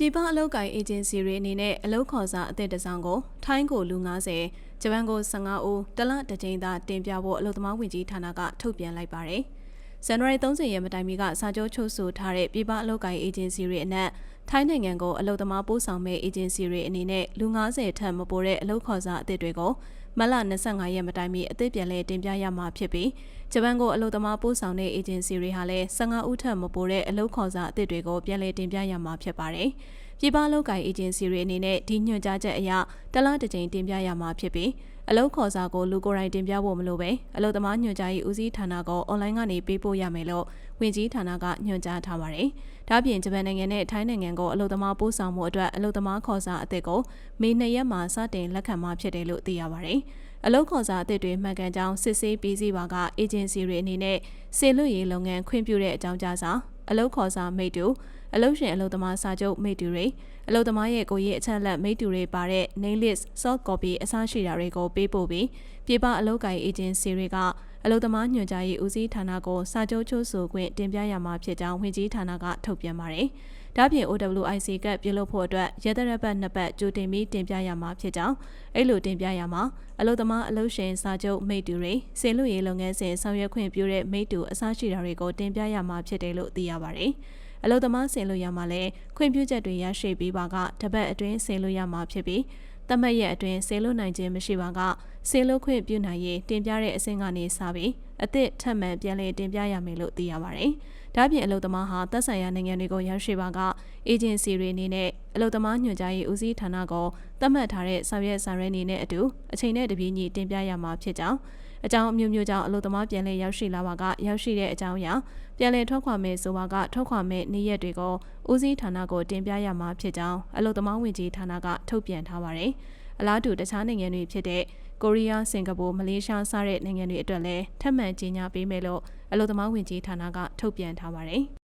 ပြည်ပအလုပ်ကိုင်အေဂျင်စီတွေအနေနဲ့အလုပ်ခေါ်စာအသစ်တစ်စောင်ကိုထိုင်းကိုလူ90ဂျပန်ကို15ဦးတလတစ်ကြိမ်သာတင်ပြဖို့အလုပ်သမားဝင်ကြီးဌာနကထုတ်ပြန်လိုက်ပါတယ်။ဇန်နဝါရီ30ရက်မတိုင်မီကစာချုပ်ချုပ်ဆိုထားတဲ့ပြည်ပအလုပ်ကိုင်အေဂျင်စီတွေအနက် ထိုင်းနိုင်ငံကိုအလုပ်သမားပို့ဆောင်မဲ့အေဂျင်စီတွေအနေနဲ့လူ90ထက်မပိုတဲ့အလုပ်ခေါ်စာအသစ်တွေကိုမလ25ရက်မတိုင်မီအသစ်ပြန်လဲတင်ပြရမှာဖြစ်ပြီးဂျပန်ကိုအလုပ်သမားပို့ဆောင်တဲ့အေဂျင်စီတွေဟာလည်း15ဦးထက်မပိုတဲ့အလုပ်ခေါ်စာအသစ်တွေကိုပြန်လဲတင်ပြရမှာဖြစ်ပါတယ်။ပြည်ပအလုပ်ကိုင်အေဂျင်စီတွေအနေနဲ့ဒီညွှန်ကြားချက်အရတလားတစ်ကြိမ်တင်ပြရမှာဖြစ်ပြီးအလုပ်ခေါ်စာကိုလူကိုယ်တိုင်တင်ပြဖို့မလိုပဲအလုပ်သမားညွှန်ကြားရေးဦးစီးဌာနကအွန်လိုင်းကနေပေးပို့ရမယ်လို့ ဝင်ကြီးဌာနကညွှန်ကြားထားပါတယ်။ဒါ့အပြင်ဂျပန်နိုင်ငံနဲ့ထိုင်းနိုင်ငံကိုအလုပ်သမားပို့ဆောင်မှုအတွက်အလုပ်သမားခေါ်စာအသစ်ကိုမေ2ရက်မှာစတင်လက်ခံမှာဖြစ်တယ်လို့သိရပါတယ်။အလုပ်ခေါ်စာအသစ်တွေမှန်ကန်ကြောင်းစစ်ဆေးပြီးစီးပါကအေဂျင်စီတွေအနေနဲ့စေလွတ်ရေးလုပ်ငန်းခွင့်ပြုတဲ့အကြောင်းကြားစာအလုပ်ခေါ်စာမိတ်တူအလုပ်ရှင်အလုပ်သမားစာချုပ်မိတ်တူတွေအလုပ်သမားရဲ့ကိုယ်ရေးအချက်အလက်မိတ်တူတွေပါတဲ့ name list soft copy အစားရှိတာတွေကိုပေးပို့ပြီးပြည်ပအလုပ်ကိုင်အေဂျင်စီတွေကအလုပ်သမားညွှန်ကြားရေးဦးစီးဌာနကိုစာချုပ်ချုပ်ဆိုခွင့်တင်ပြရမှာဖြစ်ကြောင်းဝင်ကြီးဌာနကထုတ်ပြန်ပါတယ်။ဒါ့ပြင် OWIC ကပြုလုပ်ဖို့အတွက်ရသရပတ်နှစ်ပတ်ကြိုတင်ပြီးတင်ပြရမှာဖြစ်ကြောင်းအဲ့လိုတင်ပြရမှာအလုပ်သမားအလုပ်ရှင်စာချုပ်မိတ်တူတွေစေလွရေးလုပ်ငန်းစဉ်ဆောင်ရွက်ခွင့်ပြုတဲ့မိတ်တူအစားရှိတာတွေကိုတင်ပြရမှာဖြစ်တယ်လို့သိရပါတယ်။အလုပ်သမားဆင်လို့ရမှာလဲခွင့်ပြုချက်တွေရရှိပြီးပါကတပတ်အတွင်းဆင်လို့ရမှာဖြစ်ပြီး တမတ်ရက်အတွင်းဆင်လို့နိုင်ခြင်းမရှိပါကဆင်လို့ခွင့်ပြုနိုင်ရေးတင်ပြတဲ့အဆင့်ကနေစပြီးအသည့်ထပ်မံပြန်လည်တင်ပြရမယ်လို့သိရပါတယ်။ဒါ့ပြင်အလုပ်သမားဟာသက်ဆိုင်ရာနိုင်ငံတွေကိုရောက်ရှိပါကအေဂျင်စီတွေအနေနဲ့အလုပ်သမားညွှန်ကြားရေးဦးစီးဌာနကသတ်မှတ်ထားတဲ့ဆောင်ရွက်ဆောင်ရွက်နေတဲ့အတူအချိန်နဲ့တပြေးညီတင်ပြရမှာဖြစ်ကြောင်း အကြောင်းအမျိုးမျိုးကြောင့်အလုပ်သမားပြန်လည်ရောက်ရှိလာပါကရောက်ရှိတဲ့အကြောင်းအရာပြန်လည်ထွက်ခွာမယ်ဆိုပါကထွက်ခွာမယ်နေ့ရက်တွေကိုဦးစီးဌာနကိုတင်ပြရမှာဖြစ်ကြောင်းအလုပ်သမားဝင်ကြီးဌာနကထုတ်ပြန်ထားပါတယ်။အလားတူတခြားနိုင်ငံတွေဖြစ်တဲ့ကိုရီးယား၊စင်ကာပူ၊မလေးရှားစတဲ့နိုင်ငံတွေအတွက်လည်းထပ်မံကြေညာပေးမယ်လို့အလုပ်သမားဝင်ကြီးဌာနကထုတ်ပြန်ထားပါတယ်။